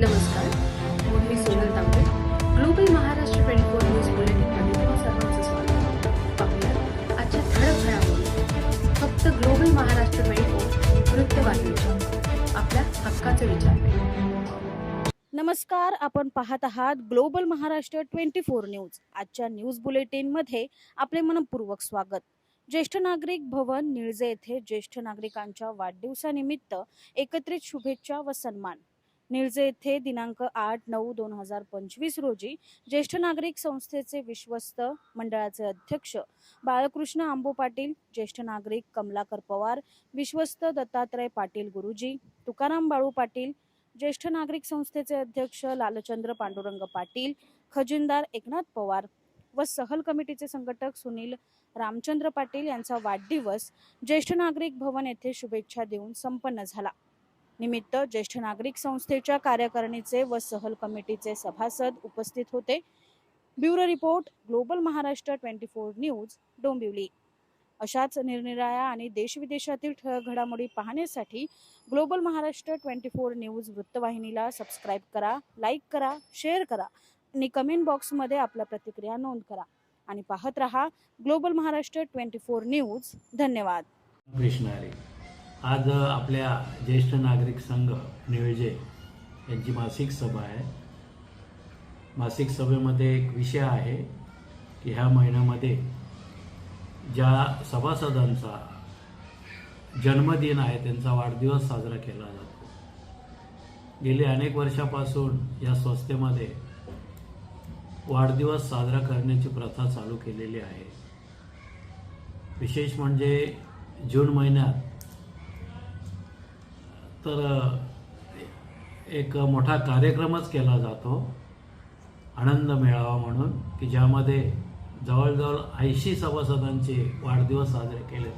नमस्कार. मी Sonal Tambe. Global Maharashtra twenty four news बुलेटिनमध्ये तुम्हा सर्वांचं स्वागत पाहूया आजच्या ठळक घडामोडी. फक्त ग्लोबल महाराष्ट्र ट्वेंटी फोर वृत्तवाहिनीच्या. आपल्या हक्काचे विचार. नमस्कार आपण पाहत आहात global Maharashtra twenty four news. आजच्या न्यूज बुलेटिनमध्ये आपले मनपूर्वक स्वागत. ज्येष्ठ नागरिक भवन निळजे येथे ज्येष्ठ नागरिकांच्या वाढदिवसानिमित्त एकत्रित शुभेच्छा व सन्मान. निळजे येथे दिनांक आठ नऊ दोन हजार पंचवीस रोजी ज्येष्ठ नागरिक संस्थेचे विश्वस्त मंडळाचे अध्यक्ष बाळकृष्ण आंबो पाटील ज्येष्ठ नागरिक कमलाकर पवार विश्वस्त दत्तात्रय पाटील गुरुजी तुकाराम बाळू पाटील ज्येष्ठ नागरिक संस्थेचे अध्यक्ष लालचंद्र पांडुरंग पाटील खजिनदार एकनाथ पवार व सहल कमिटीचे संघटक सुनील रामचंद्र पाटील यांचा वाढदिवस ज्येष्ठ नागरिक भवन येथे शुभेच्छा देऊन संपन्न झाला. निमित्त ज्येष्ठ नागरिक संस्थेच्या कार्यकारिणीचे व सहल कमिटीचे सभासद उपस्थित होते. Bureau report global Maharashtra twenty four news Dombivli. अशाच निरनिराळ्या आणि देशविदेशातील ठळक घडामोडी पाहण्यासाठी global Maharashtra twenty four news वृत्तवाहिनीला सबस्क्राईब करा लाईक करा शेअर करा आणि कमेंट बॉक्समध्ये आपल्या प्रतिक्रिया नोंद करा. आणि पाहत रहा global Maharashtra twenty four news. धन्यवाद. आज आपल्या ज्येष्ठ नागरिक संघ नियोजे यांची मासिक सभा आहे. मासिक सभेमध्ये एक विषय आहे की ह्या महिन्यामध्ये ज्या सभासदांचा जन्मदिन आहे त्यांचा वाढदिवस साजरा केला जातो. गेली अनेक वर्षापासून या संस्थेमध्ये वाढदिवस साजरा करण्याची प्रथा चालू केलेली आहे. विशेष म्हणजे जून महिन्यात तर एक मोठा कार्यक्रमच केला जातो आनंद मेळावा म्हणून की ज्यामध्ये जवळजवळ ऐंशी सभासदांचे वाढदिवस साजरे केले.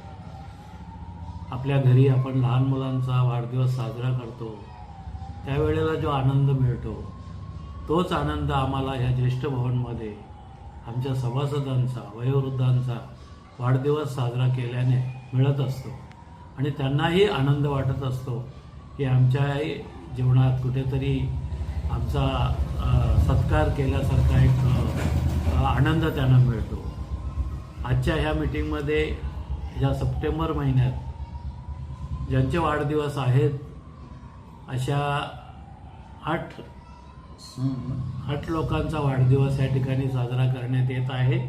आपल्या घरी आपण लहान मुलांचा वाढदिवस साजरा करतो. त्यावेळेला जो आनंद मिळतो तोच आनंद आम्हाला ह्या ज्येष्ठ भवनमध्ये आमच्या सभासदांचा वयोवृद्धांचा वाढदिवस साजरा केल्याने मिळत असतो. आणि त्यांनाही आनंद वाटत असतो. की आमच्या जीवनात कुठेतरी आमचा सत्कार केल्यासारखा एक आनंद त्यांना मिळतो. आजच्या ह्या मिटिंगमध्ये ह्या सप्टेंबर महिन्यात ज्यांचे वाढदिवस आहेत अशा आठ आठ लोकांचा वाढदिवस या ठिकाणी साजरा करण्यात येत आहे.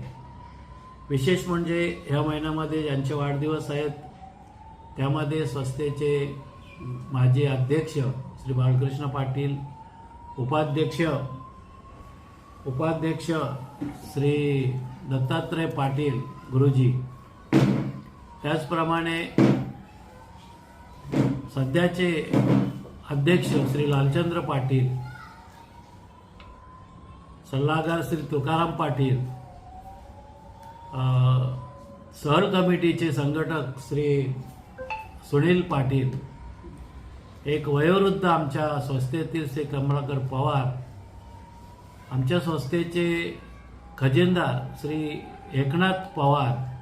विशेष म्हणजे ह्या महिन्यामध्ये ज्यांचे वाढदिवस आहेत त्यामध्ये स्वस्तेचे माजी अध्यक्ष श्री बाळकृष्ण पाटील उपाध्यक्ष उपाध्यक्ष श्री दत्तात्रय पाटील गुरुजी. त्याचप्रमाणे सध्याचे अध्यक्ष श्री लालचंद्र पाटील सल्लागार श्री तुकाराम पाटील सहल कमिटीचे संघटक श्री सुनील पाटील एक वयोवृद्ध आमच्या संस्थेतील श्री कमलाकर पवार आमच्या संस्थेचे खजिनदार श्री एकनाथ पवार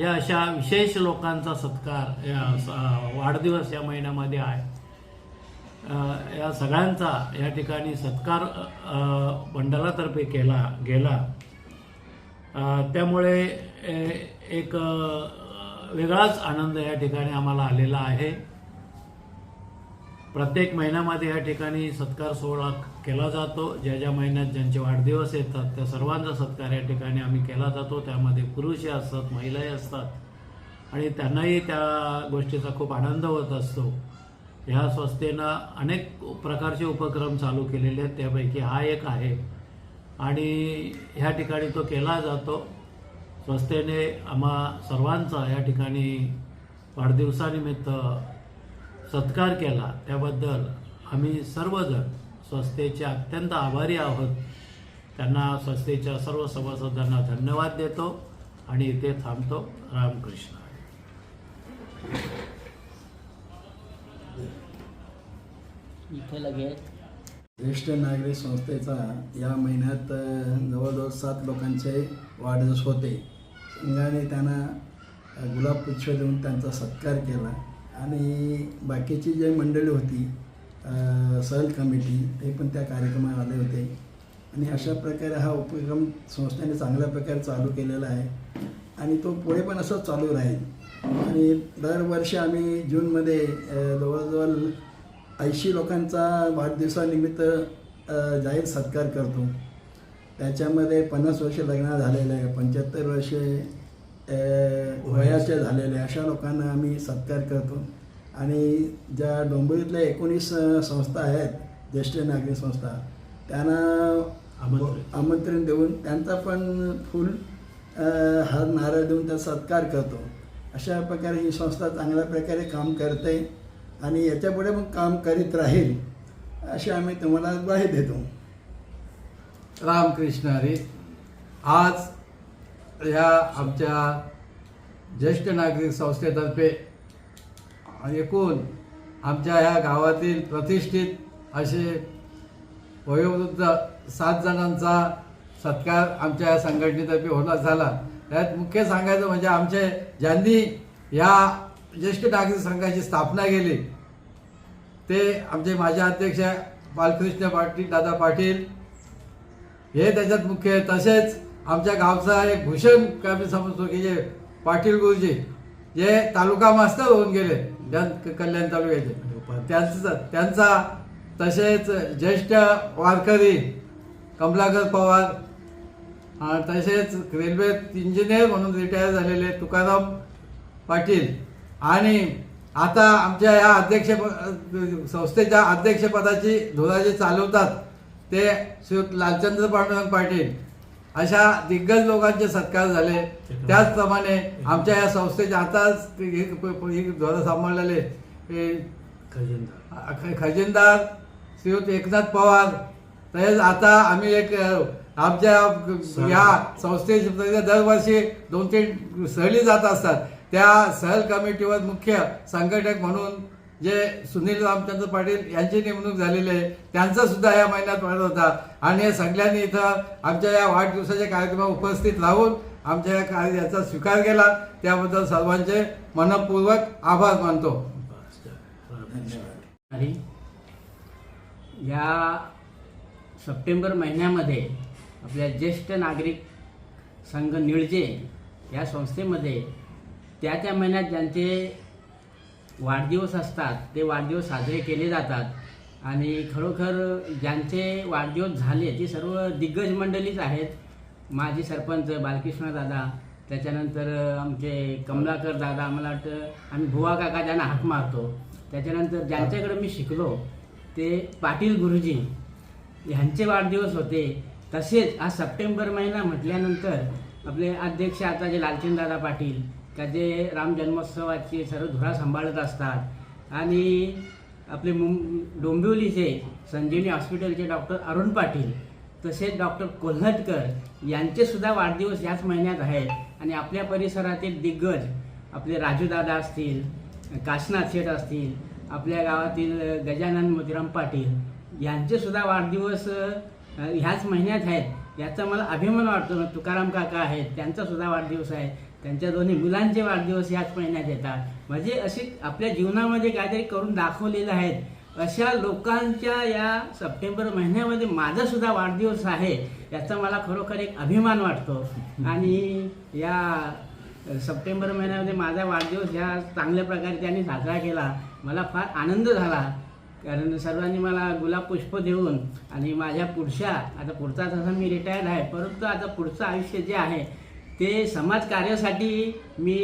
या अशा विशेष लोकांचा सत्कार या स- वाढदिवस या महिन्यामध्ये आहे. या सगळ्यांचा या ठिकाणी सत्कार मंडळातर्फे केला गेला. त्यामुळे एक वेगळाच आनंद या ठिकाणी आम्हाला आलेला आहे. प्रत्येक महिन्यामध्ये या ठिकाणी सत्कार सोहळा केला जातो. ज्या ज्या महिन्यात ज्यांचे वाढदिवस येतात त्या सर्वांचा सत्कार या ठिकाणी आम्ही केला जातो. त्यामध्ये पुरुषही असतात महिलाही असतात. आणि त्यांनाही त्या गोष्टीचा खूप आनंद होत असतो. ह्या संस्थेनं अनेक प्रकारचे उपक्रम चालू केलेले आहेत. त्यापैकी हा एक आहे. आणि ह्या ठिकाणी तो केला जातो. संस्थेने आम्हा सर्वांचा या ठिकाणी वाढदिवसानिमित्त सत्कार केला. त्याबद्दल आम्ही सर्वजण संस्थेचे अत्यंत आभारी आहोत. त्यांना संस्थेच्या सर्व सभासदांना धन्यवाद देतो आणि इथे थांबतो. रामकृष्ण. इथे लगेच ज्येष्ठ नागरिक संस्थेचा या महिन्यात जवळजवळ सात लोकांचे वाढदिवस होते. संघाने त्यांना गुलाब पुष्प देऊन त्यांचा सत्कार केला. आणि बाकीची जी मंडळी होती सहल कमिटी ते पण त्या कार्यक्रमात आले होते. आणि अशा प्रकारे हा उपक्रम संस्थेने चांगल्या प्रकारे चालू केलेला आहे. आणि तो पुढे पण असंच चालू राहील. आणि दरवर्षी आम्ही जूनमध्ये जवळजवळ ऐंशी लोकांचा वाढदिवसानिमित्त जाहीर सत्कार करतो. त्याच्यामध्ये पन्नास वर्ष लग्न झालेलं आहे पंच्याहत्तर वर्षे वयाचे झालेले अशा लोकांना आम्ही सत्कार करतो. आणि ज्या डोंबिवलीतल्या एकोणीस संस्था आहेत ज्येष्ठ नागरिक संस्था त्यांना. आमंत्रण. देऊन त्यांचा पण फुल हार नारळ देऊन त्याचा सत्कार करतो. अशा प्रकारे ही संस्था चांगल्या प्रकारे काम करते आणि याच्यापुढे पण काम करीत राहील अशी आम्ही तुम्हाला ग्वाही देतो. रामकृष्ण हरी आज ह्या आमच्या ज्येष्ठ नागरिक संस्थेतर्फे एकूण आमच्या ह्या गावातील प्रतिष्ठित असे वयोवृद्ध सात जणांचा सत्कार आमच्या या संघटनेतर्फे होणार झाला. त्यात मुख्य सांगायचं म्हणजे आमचे ज्यांनी या ज्येष्ठ नागरिक संघाची स्थापना केली ते आमचे माझे अध्यक्ष बालकृष्ण पाटील दादा पाटील हे त्याच्यात मुख्य आहे तसेच आमच्या गावचा एक भूषण काय मी समजतो की जे पाटील गुरुजी जे तालुका मास्तर होऊन गेले कल्याण तालुक्याचे. त्यांचा त्यांचा तसेच ज्येष्ठ वारकरी कमलाकर पवार तसेच रेल्वे इंजिनियर म्हणून रिटायर झालेले तुकाराम पाटील आणि आता आमच्या या अध्यक्ष संस्थेच्या अध्यक्षपदाची धुरा जे चालवतात ते श्री लालचंद्र पांडुरंग पाटील. अशा दिग्गज लोकांचे सत्कार झाले. त्याचप्रमाणे आमच्या या संस्थेच्या आताच धोरण सांभाळलेले खजिनदार. श्रीयुत एकनाथ पवार. तसेच आता आम्ही एक आमच्या या संस्थेची दरवर्षी दोन तीन सहली जात असतात. त्या सहल कमिटीवर मुख्य संघटक म्हणून जे सुनील रामचंद्र पाटील यांची नेमणूक झालेली आहे त्यांचा सुद्धा या महिन्यात वाढ होता. आणि या सगळ्यांनी इथं आमच्या या वाढदिवसाच्या कार्यक्रमात उपस्थित राहून आमच्या या कार्याचा स्वीकार केला. त्याबद्दल सर्वांचे मनपूर्वक आभार मानतो. आणि या सप्टेंबर महिन्यामध्ये आपल्या ज्येष्ठ नागरिक संघ निळजे या संस्थेमध्ये त्या त्या महिन्यात ज्यांचे वाढदिवस असतात ते वाढदिवस साजरे केले जातात. आणि खरोखर ज्यांचे वाढदिवस झाले ते सर्व दिग्गज मंडळीच आहेत. माजी सरपंच बालकृष्ण दादा त्याच्यानंतर आमचे कमलाकर दादा मला वाटतं आम्ही भुवा काका ज्यांना हाक मारतो. त्याच्यानंतर ज्यांच्याकडे मी शिकलो ते पाटील गुरुजी. ह्यांचे वाढदिवस होते. तसेच आज सप्टेंबर महिना म्हटल्यानंतर आपले अध्यक्ष आता जे लालचंद दादा पाटील का जे राम जन्मोत्सवाची सर्व धुरा सांभाळत असतात. आणि आपले मुं डोंबिवलीचे संजीवनी हॉस्पिटलचे डॉक्टर अरुण पाटील तसेच डॉक्टर कोल्हटकर यांचेसुद्धा वाढदिवस याच महिन्यात आहेत. आणि आपल्या परिसरातील दिग्गज आपले राजूदादा असतील काशनाथ शेठ असतील आपल्या गावातील गजानन मोतीराम पाटील यांचेसुद्धा वाढदिवस ह्याच महिन्यात आहेत. याचा मला अभिमान वाटतो. तुकाराम काका आहेत त्यांचासुद्धा वाढदिवस आहे. त्यांच्या दोन्ही मुलांचे वाढदिवस याच महिन्यात येतात. म्हणजे अशी आपल्या जीवनामध्ये काहीतरी करून दाखवलेलं आहेत अशा लोकांच्या या सप्टेंबर महिन्यामध्ये माझा सुद्धा वाढदिवस आहे याचा मला खरोखर एक अभिमान वाटतो. आणि या सप्टेंबर महिन्यामध्ये माझा वाढदिवस ह्या चांगल्या प्रकारे त्यांनी साजरा केला. मला फार आनंद झाला. कारण सर्वांनी मला गुलाब पुष्प देऊन आणि माझ्या पुढच्या आता पुढचा तसा मी रिटायर्ड आहे परंतु आता पुढचं आयुष्य जे आहे ते समाजकार्यासाठी मी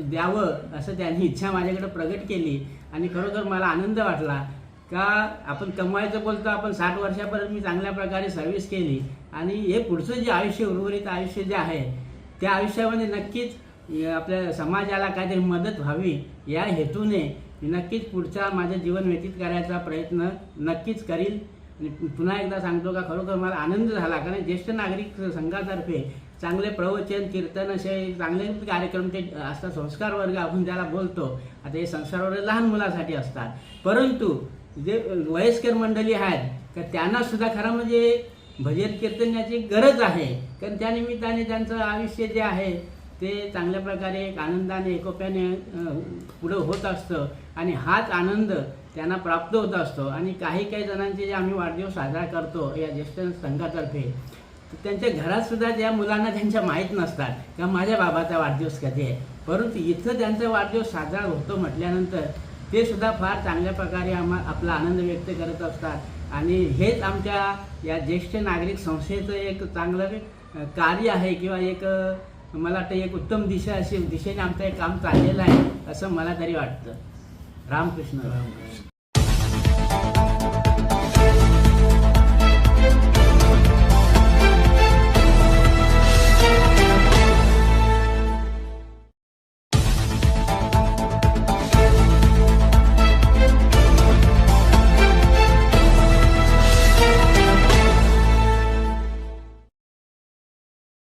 द्यावं असं त्यांनी इच्छा माझ्याकडे प्रगट केली. आणि खरोखर मला आनंद वाटला. का आपण कमवायचं बोलतो आपण साठ वर्षापर्यंत मी चांगल्या प्रकारे सर्व्हिस केली. आणि हे पुढचं जे आयुष्य उर्वरित आयुष्य जे आहे त्या आयुष्यामध्ये नक्कीच आपल्या समाजाला काहीतरी मदत व्हावी या हेतूने मी नक्कीच पुढचा माझं जीवन व्यतीत करायचा प्रयत्न नक्कीच करील. आणि पुन्हा एकदा सांगतो का खरोखर मला आनंद झाला. कारण ज्येष्ठ नागरिक संघातर्फे चांगले प्रवचन कीर्तन असे चांगले कार्यक्रम ते असतात संस्कार वर्ग आपण त्याला बोलतो आता हे संस्कार वर्ग लहान मुलासाठी असतात. परंतु जे वयस्कर मंडळी आहेत तर त्यांना सुद्धा खरं म्हणजे भजन कीर्तनाची गरज आहे. कारण त्या निमित्ताने त्यांचं आयुष्य जे आहे ते चांगल्या प्रकारे एक आनंदाने एकोप्याने पुढं होत असतं. आणि हाच आनंद त्यांना प्राप्त होत असतो. आणि काही काही जणांचे जे आम्ही वाढदिवस साजरा करतो या ज्येष्ठ संघातर्फे त्यांच्या घरात सुद्धा ज्या मुलांना त्यांच्या माहीत नसतात का माझ्या बाबाचा वाढदिवस कधी आहे परंतु इथं त्यांचा वाढदिवस साजरा होतो म्हटल्यानंतर ते सुद्धा फार चांगल्या प्रकारे आम्हा आपला आनंद व्यक्त करत असतात. आणि हेच आमच्या या ज्येष्ठ नागरिक संस्थेचं एक चांगलं कार्य आहे किंवा एक मला वाटतं एक उत्तम दिशा अशी दिशेने आमचं एक काम चाललेलं आहे असं मला तरी वाटतं. रामकृष्ण. रामकृष्ण.